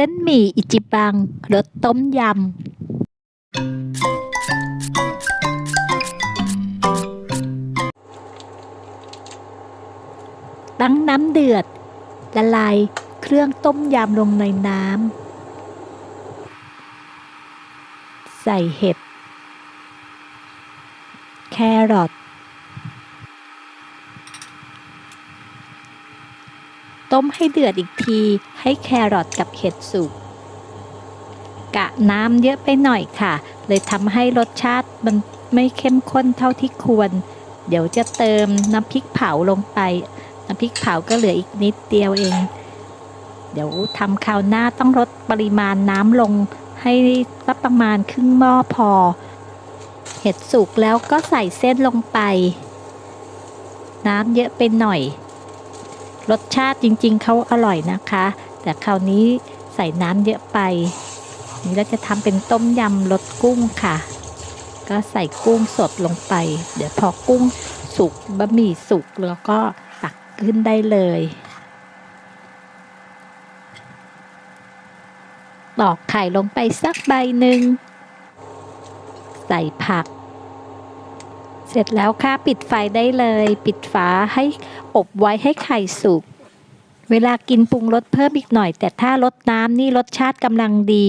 ส้นหมี่อิจิบังรสต้มยำ ตั้งน้ำเดือด ละลายเครื่องต้มยำลงในน้ำ ใส่เห็ด แครอท ต้มให้เดือดอีกที ให้แครอทกับเห็ดสุก กะน้ำเยอะไปหน่อยค่ะ เลยทำให้รสชาติมันไม่เข้มข้นเท่าที่ควร เดี๋ยวจะเติมน้ำพริกเผาลงไป น้ำพริกเผาก็เหลืออีกนิดเดียวเอง เดี๋ยวทำคราวหน้าต้องลดปริมาณน้ำลงให้สักประมาณครึ่งหม้อพอ เห็ดสุกแล้วก็ใส่เส้นลงไป น้ำเยอะไปหน่อย รสชาติจริงๆเขาอร่อยนะคะ แต่คราวนี้ใส่น้ำเยอะไปนี่เราจะทำเป็นต้มยำรสกุ้งค่ะ ก็ใส่กุ้งสดลงไป เดี๋ยวพอกุ้งสุกบะหมี่สุกแล้วก็ตักขึ้นได้เลย ตอกไข่ลงไปสักใบหนึ่ง ใส่ผัก เสร็จแล้วค่ะปิดไฟได้เลย ปิดฝาให้อบไว้ให้ไข่สุก เวลากินปรุงรสเพิ่มอีกหน่อย แต่ถ้ารสน้ำนี่รสชาติกำลังดี